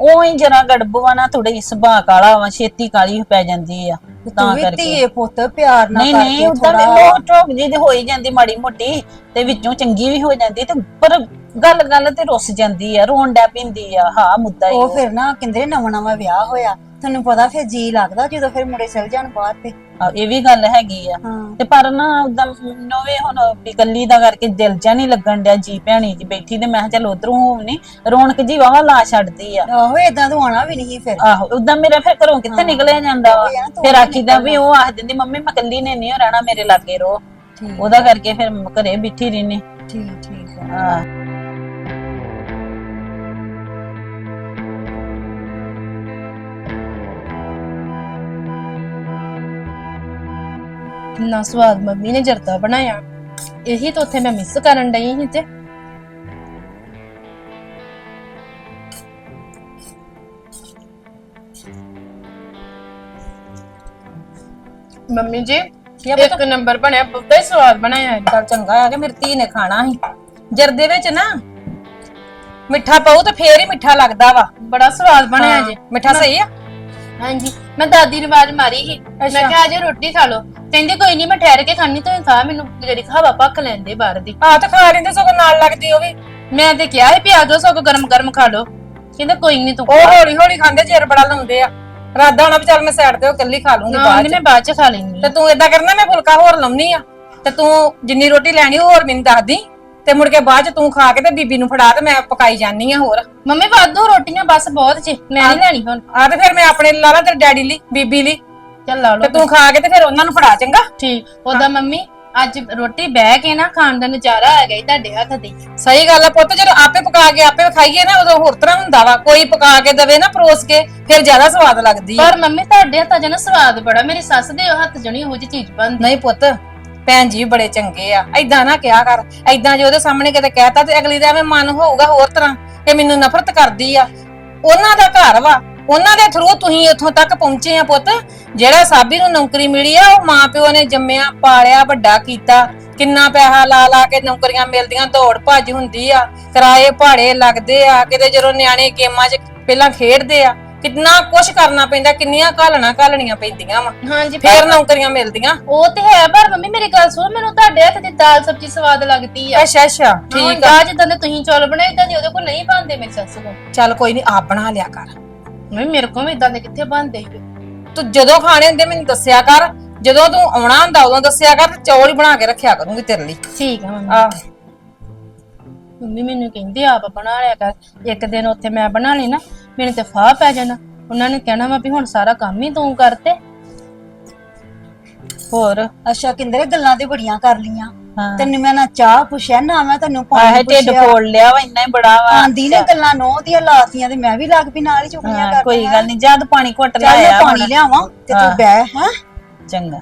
ਉਹ ਹੀ ਜਰਾ ਗੜਬਵਾ ਨਾ ਥੋੜੀ ਸੁਭਾਅ ਕਾਲਾ ਵਾ ਛੇਤੀ ਕਾਲੀ ਪੈ ਜਾਂਦੀ ਆ ਤੂੰ ਤਾਂ ਵੀ ਕਰਕੇ। ਧੀਏ ਪੁੱਤ ਪਿਆਰ ਨਾਲ ਨਹੀਂ ਨਹੀਂ ਉਦਾਂ ਵੀ ਲੋ ਠੋਕ ਜੀ ਦੀ ਹੋਈ ਜਾਂਦੀ ਮਾੜੀ ਮੋਟੀ ਤੇ ਵਿੱਚੋਂ ਚੰਗੀ ਵੀ ਹੋ ਜਾਂਦੀ ਤੇ ਪਰ ਗੱਲ ਗੱਲ ਤੇ ਰੁੱਸ ਜਾਂਦੀ ਆ ਰੋਣ ਡੈ ਪਿੰਦੀ ਆ ਹਾਂ ਮੁੱਦਾ ਹੀ ਉਹ ਉਹ। ਫਿਰ ਨਾ ਕਹਿੰਦੇ ਨਵਾਂ ਨਵਾਂ ਵਿਆਹ ਹੋਇਆ ਤੁਹਾਨੂੰ ਪਤਾ ਫਿਰ ਜੀ ਲੱਗਦਾ ਜਦੋਂ ਫਿਰ ਮੁੰਡੇ ਚਲ ਜਾਣ ਬਾਹਰ ਤੇ। ਆਹ, ਇਹ ਵੀ ਗੱਲ ਹੈਗੀ ਆ। ਹਾਂ। ਤੇ ਪਰ ਨਾ ਉਦਾਂ ਨੋਵੇ ਹੁਣ ਵੀ ਇਕੱਲੀ ਦਾ ਕਰਕੇ ਦਿਲ ਜਾ ਨਹੀਂ ਲੱਗਣ ਡਿਆ ਜੀ ਭੈਣੀ ਜੀ ਬੈਠੀ ਤੇ ਮੈਂ ਕਿਹਾ ਚੱਲ ਉਧਰੋਂ ਹੋਵਨੀ ਰੌਣਕ ਜੀ ਵਾਵਾ ਲਾ ਛੱਡਦੀ ਆ। ਆਹੋ ਏਦਾਂ ਤੋਂ ਆਣਾ ਵੀ ਨਹੀਂ ਫਿਰ। ਆਹੋ ਉਦਾਂ ਮੇਰਾ ਫਿਰ ਘਰੋਂ ਕਿੱਥੇ ਨਿਕਲਿਆ ਜਾਂਦਾ ਵਾ? ਫਿਰ ਆਖੀਦਾ ਵੀ ਉਹ ਆਖ ਦਿੰਦੀ ਮੰਮੀ ਮੈਂ ਇਕੱਲੀ ਨੇ ਨਹੀਂ ਰਹਿਣਾ ਮੇਰੇ ਲਾਗੇ ਰੋ ਉਹਦਾ ਕਰਕੇ ਫਿਰ ਘਰੇ ਬੈਠੀ ਰਹਿਨੀ ਠੀਕ ਠੀਕ ਆ। ਹਾਂ। ਕਿੰਨਾ ਸਵਾਦ ਮੰਮੀ ਨੇ ਜਰਦਾ ਬਣਾਇਆ। ਇਹੀ ਤਾਂ ਉੱਥੇ ਮੈਂ ਮਿਸ ਕਰਨ ਡਈ ਸੀ ਤੇ। ਮੰਮੀ ਜੀ। ਕੀ ਆ ਇੱਕ ਨੰਬਰ ਬਣਿਆ ਬਹੁਤ ਹੀ ਸਵਾਦ ਬਣਾਇਆ ਹੈ ਚੱਲ ਚੰਗਾ ਆ ਕਿ ਮੇਰੀ ਧੀ ਨੇ ਖਾਣਾ ਸੀ। ਜਰਦੇ ਵਿੱਚ ਨਾ ਮਿੱਠਾ ਪਾਉ ਤੇ ਫੇਰ ਹੀ ਮਿੱਠਾ ਲੱਗਦਾ ਵਾ। ਬੜਾ ਸਵਾਦ ਬਣਿਆ ਜੀ। ਮਿੱਠਾ ਸਹੀ ਆ? ਹਾਂਜੀ ਮੈਂ ਦਾਦੀ ਨੂੰ ਆਵਾਜ਼ ਮਾਰੀ ਸੀ। ਮੈਂ ਅੱਛਾ। ਕਿਹਾ ਅਜੇ ਰੋਟੀ ਖਾ ਲਓ। ਕਹਿੰਦੇ ਕੋਈ ਨਹੀਂ ਮੈਂ ਠਹਿਰ ਕੇ ਖਾਣੀ ਤੂੰ ਖਾ ਮੈਨੂੰ ਜਿਹੜੀ ਹਵਾ ਪੱਕ ਲੈਂਦੇ ਬਾਹਰ ਦੀ। ਆ ਤਾਂ ਖਾ ਲੈਂਦੇ ਸਗੋਂ ਨਾਲ ਲੱਗਦੀ ਉਹ ਵੀ। ਮੈਂ ਤੇ ਕਿਹਾ ਸੀ ਪਿਆ ਦੋ ਸਗੋਂ ਗਰਮ ਗਰਮ ਖਾ ਲਓ। ਕਹਿੰਦਾ ਕੋਈ ਨਹੀਂ ਤੂੰ ਉਹ ਹੌਲੀ ਹੌਲੀ ਖਾਂਦੇ ਚਿਰ ਬੜਾ ਲਾਉਂਦੇ ਆ। ਰਾਦਾ ਹੋਣਾ ਵੀ ਚੱਲ ਮੈਂ ਸਾਈਡ ਤੇ ਉਹ ਇਕੱਲੀ ਖਾ ਲੂੰਗੀ ਨਾ ਬਾਅਦ ਚ। ਮੈਂ ਬਾਅਦ ਚ ਖਾ ਲੈਣੀ ਤੇ ਤੂੰ ਏਦਾਂ ਕਰਨਾ ਮੈਂ ਫੁਲਕਾ ਹੋਰ ਲਾਉਣੀ ਆ। ਤੇ ਤੂੰ ਜਿੰਨੀ ਰੋਟੀ ਲੈਣੀ ਹੋਰ ਮੈਨੂੰ ਦੱਸ ਦੀ ਤੇ ਮੁੜ ਕੇ ਬਾਅਦ ਚ ਤੂੰ ਖਾ ਕੇ ਤੇ ਬੀਬੀ ਨੂੰ ਫੜਾ ਤੇ ਮੈਂ ਪਕਾਈ ਜਾਨੀ ਆ ਹੋਰ। ਮੰਮੀ ਵਾਧੂ ਰੋਟੀਆਂ ਬਸ ਬਹੁਤ ਜੀ ਮੈਂ ਨਹੀਂ ਲੈਣੀ ਹੁਣ। ਆ ਤੇ ਫਿਰ ਮੈਂ ਆਪਣੇ ਲਈ ਲਾ ਲਾ ਤੇਰੇ ਡੈਡੀ ਲਈ ਬੀਬੀ ਲਈ। ਚੱਲ ਲਾ ਤੇ ਲਓ ਤੂੰ ਖਾ ਕੇ ਤੇ ਫਿਰ ਉਹਨਾਂ ਨੂੰ ਫੜਾ ਚੰਗਾ? ਠੀਕ। ਉਹਦਾ ਮੰਮੀ ਅੱਜ ਰੋਟੀ ਬਹਿ ਕੇ ਨਾ ਖਾਣ ਦਾ ਨਜ਼ਾਰਾ ਆ ਗਿਆ ਈ ਤੁਹਾਡੇ ਹੱਥ ਦੀ ਸਹੀ ਗੱਲ ਆ ਪੁੱਤ ਜਦੋਂ ਆਪੇ ਪਕਾ ਕੇ ਆਪੇ ਖਾਈਏ ਨਾ ਉਦੋਂ ਹੋਰ ਤਰ੍ਹਾਂ ਹੁੰਦਾ ਵਾ। ਕੋਈ ਪਕਾ ਕੇ ਦਵੇ ਨਾ ਪਰੋਸ ਕੇ ਫਿਰ ਜ਼ਿਆਦਾ ਸਵਾਦ ਲੱਗਦੀ ਆ। ਪਰ ਮੰਮੀ ਤੁਹਾਡੇ ਹੱਥਾਂ 'ਚ ਨਾ ਸਵਾਦ ਬੜਾ। ਮੇਰੀ ਸੱਸ ਦੇ ਹੱਥ ਜਣੀ ਉਹੋ ਜਿਹੀ ਚੀਜ਼ ਬਣਦੀ। ਨਹੀਂ ਪੁੱਤ ਭੈਣ ਜੀ ਬੜੇ ਚੰਗੇ ਆ। ਐਦਾਂ ਨਾ ਕਿਹਾ ਕਰ। ਐਦਾਂ ਜੇ ਉਹਦੇ ਸਾਹਮਣੇ ਕਿਤੇ ਕਹਿਤਾ ਤੇ ਅਗਲੀ ਦਾ ਐਵੇਂ ਮਨ ਹੋਊਗਾ ਹੋਰ ਤਰ੍ਹਾਂ ਕਿ ਮੈਨੂੰ ਨਫ਼ਰਤ ਕਰਦੀ ਆ। ਉਹਨਾਂ ਦਾ ਘਰ ਵਾ। ਉਹਨਾਂ ਦੇ ਥਰੂ ਤੁਸੀਂ ਇੱਥੋਂ ਤੱਕ ਪਹੁੰਚੇ ਆ ਪੁੱਤ। ਜਿਹੜਾ ਸਾਬੀ ਨੂੰ ਨੌਕਰੀ ਮਿਲੀ ਆ ਉਹ ਮਾਂ ਪਿਓ ਨੇ ਜੰਮਿਆ ਪਾਲਿਆ ਵੱਡਾ ਕੀਤਾ। ਕਿੰਨਾ ਪੈਸਾ ਲਾ ਲਾ ਕੇ ਨੌਕਰੀਆਂ ਮਿਲਦੀਆਂ ਦੌੜ ਭੱਜ ਹੁੰਦੀ ਆ। ਕਿਰਾਏ ਭਾੜੇ ਲੱਗਦੇ ਆ ਕਿਤੇ ਜਦੋਂ ਨਿਆਣੇ ਗੇਮਾਂ 'ਚ ਪਹਿਲਾਂ ਖੇਡਦੇ ਆ ਕਿੰਨਾ ਕੁਛ ਕਰਨਾ ਪੈਂਦਾ ਕਿੰਨੀਆਂ ਘਾਲਣਾ ਘਾਲਣੀਆਂ ਪੈਂਦੀਆਂ ਵਾ। ਹਾਂਜੀ ਫੇਰ ਪਰ ਨੌਕਰੀਆਂ ਮਿਲਦੀਆਂ। ਉਹ ਤੇ ਹੈ ਪਰ ਮੰਮੀ ਮੇਰੀ ਗੱਲ ਸੁਣ ਮੈਨੂੰ ਤੁਹਾਡੇ ਹੱਥ ਦੀ ਦਾਲ ਸਬਜ਼ੀ ਸਵਾਦ ਲੱਗਦੀ ਆ। ਅੱਛਾ ਅੱਛਾ ਠੀਕ ਆ। ਜਿੱਦਾਂ ਦੇ ਤੁਸੀਂ ਚੌਲ ਬਣਾਏ ਦੇ ਉਹਦੇ ਕੋਲ ਨਹੀਂ ਬਣਦੇ ਮੇਰੀ ਸੱਸ ਕੋਲ। ਚੱਲ ਕੋਈ ਨਹੀਂ ਆਪ ਬਣਾ ਲਿਆ ਕਰ। ਮੰਮੀ ਮੇਰੇ ਕੋਲ ਵੀ ਇਦਾਂ ਦੇ ਕਿੱਥੇ ਬਣਦੇ? ਤੂੰ ਜਦੋਂ ਖਾਣੇ ਹੁੰਦੇ ਮੈਨੂੰ ਦੱਸਿਆ ਕਰ। ਜਦੋਂ ਤੂੰ ਆਉਣਾ ਹੁੰਦਾ ਉਦੋਂ ਦੱਸਿਆ ਕਰ ਤੇ ਚੌਲ ਹੀ ਬਣਾ ਕੇ ਰੱਖਿਆ ਕਰੂੰਗੀ ਤੇਰੇ ਲਈ। ਠੀਕ ਆ ਮੰਮੀ। ਆਹ। ਮੰਮੀ ਮੈਨੂੰ ਕਹਿੰਦੇ ਆਪ ਬਣਾ ਲਿਆ ਕਰ। ਇੱਕ ਦਿਨ ਉੱਥੇ ਮੈਂ ਬਣਾ ਲਈ ਨਾ ਮੈਨੂੰ ਤੇ ਫਾਹ ਪੈ ਜਾਣਾ। ਉਹਨਾਂ ਨੇ ਕਹਿਣਾ ਵਾ ਵੀ ਹੁਣ ਸਾਰਾ ਕੰਮ ਹੀ ਤੂੰ ਕਰਤੇ। ਹੋਰ? ਅੱਛਾ ਕਿੰਦਰੇ ਗੱਲਾਂ ਤੇ ਬੜੀਆਂ ਕਰ ਲੀਆਂ ਹਾਂ। ਤੈਨੂੰ ਮੈਂ ਨਾ ਚਾਹ ਪੁੱਛਿਆ ਨਾ ਮੈਂ ਤੈਨੂੰ ਆਹੇ ਪਾਣੀ ਢਿੱਡ ਪੁੱਛਿਆ। ਫੋੜ ਲਿਆ ਵਾ ਇੰਨਾ ਹੀ ਬੜਾ ਵਾ। ਆਂਦੀ ਨੇ ਗੱਲਾਂ ਨੋ ਦੀਆਂ ਲਾਤੀਆਂ ਤੇ ਮੈਂ ਵੀ ਲੱਗ ਪਈ ਨਾਲ ਹੀ ਚੁਗਲੀਆਂ ਹਾਂ, ਕਰ ਕੋਈ ਗੱਲ ਨਹੀਂ ਜਦ ਪਾਣੀ ਘੁੱਟ ਚੱਲ ਮੈਂ ਪਾਣੀ ਲਿਆਵਾਂ ਤੇ। ਤੂੰ ਬਹਿ ਹੈ? ਚੰਗਾ।